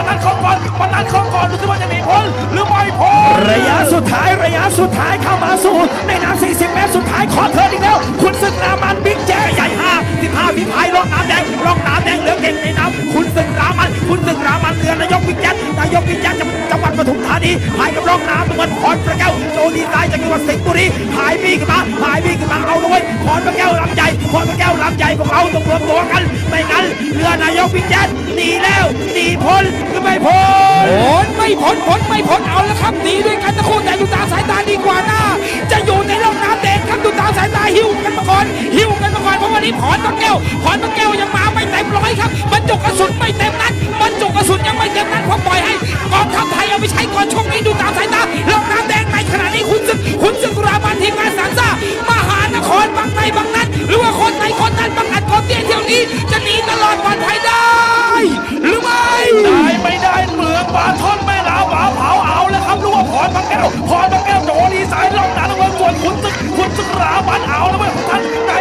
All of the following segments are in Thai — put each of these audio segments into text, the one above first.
มันนั้นเข้าก่อนมันนั้นเขาก่อนดูสิว่าจะหนีพ้นหรือไม่พ้นระยะสุดท้ายระยะสุดท้ายเข้ามาสู่ในน้ำ40 เมตรสุดท้ายขอเทิร์นอีกแล้ว คุณศึกรามันบิ๊กแจ๊ใหญ่ห้าสิบห้าฝีพายร่องน้ำแดงร่องน้ำแดงเหลือเก่งในน้ำคุณศึกรามันคุณศึกรามันเรือนายกวิญญาณนายกวิญญาณจังหวัดปทุมธานีพายกับร่องน้ำเหมือนพรพระแก้วโจดีไซน์จากจังหวัดสิงห์บุรีพายมีขึ้นมาพายมีขึ้นมาเอาเลยพรพระแก้วลำใหญ่พรพามใจพวกเราต้องรวมตัวกันไม่งั้นเรือนายกพิจารหนีแล้วหนีพ้นหรือไม่พ้นผลไม่ผลผลไม่ผลเอาละครับหนีด้วยกันตะคู่แต่ดูตามสายตาดีกว่าหน้า จะอยู่ในร่องน้ำแดงครับดูตามสายตาหิ้วกันมาก่อนหิ้วกันมาก่อนเพราะวันนี้พรพระแก้วพรพระแก้วยังมาไม่เต็มร้อยครับบรรจุกระสุนไม่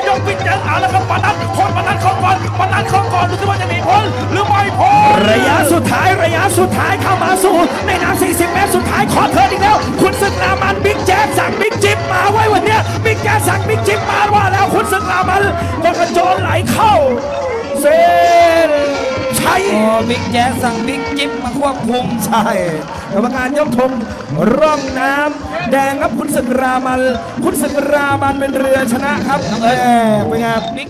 ยกวิญญาณเอาแล้วครับปนัดคนปนัดเข้าก่อนปนัดเข้าก่อนดูสิว่าจะหนีพ้นหรือไม่พ้นระยะสุดท้ายระยะสุดท้ายเข้ามาสู่ในน้ำ40 เมตรสุดท้ายขอเทิร์นอีกแล้ว คุณศึกรามันบิ๊กแจ๊สั่งบิ๊กจิ๊บมาไว้วันเนี้ยบิ๊กแจ๊สั่งบิ๊กจิ๊บมาว่าแล้วคุณศึกรามันคนกระโจนไหลเข้าเซ บิ๊กแจ๊สสั่งบิ๊กจิ๊บมาควบคุมใช่กรรมการยกธงร่องน้ำแดงครับคุณศึกรามัน คุณศึกรามันเป็นเรือชนะครับเออเป็นไงบิ๊ก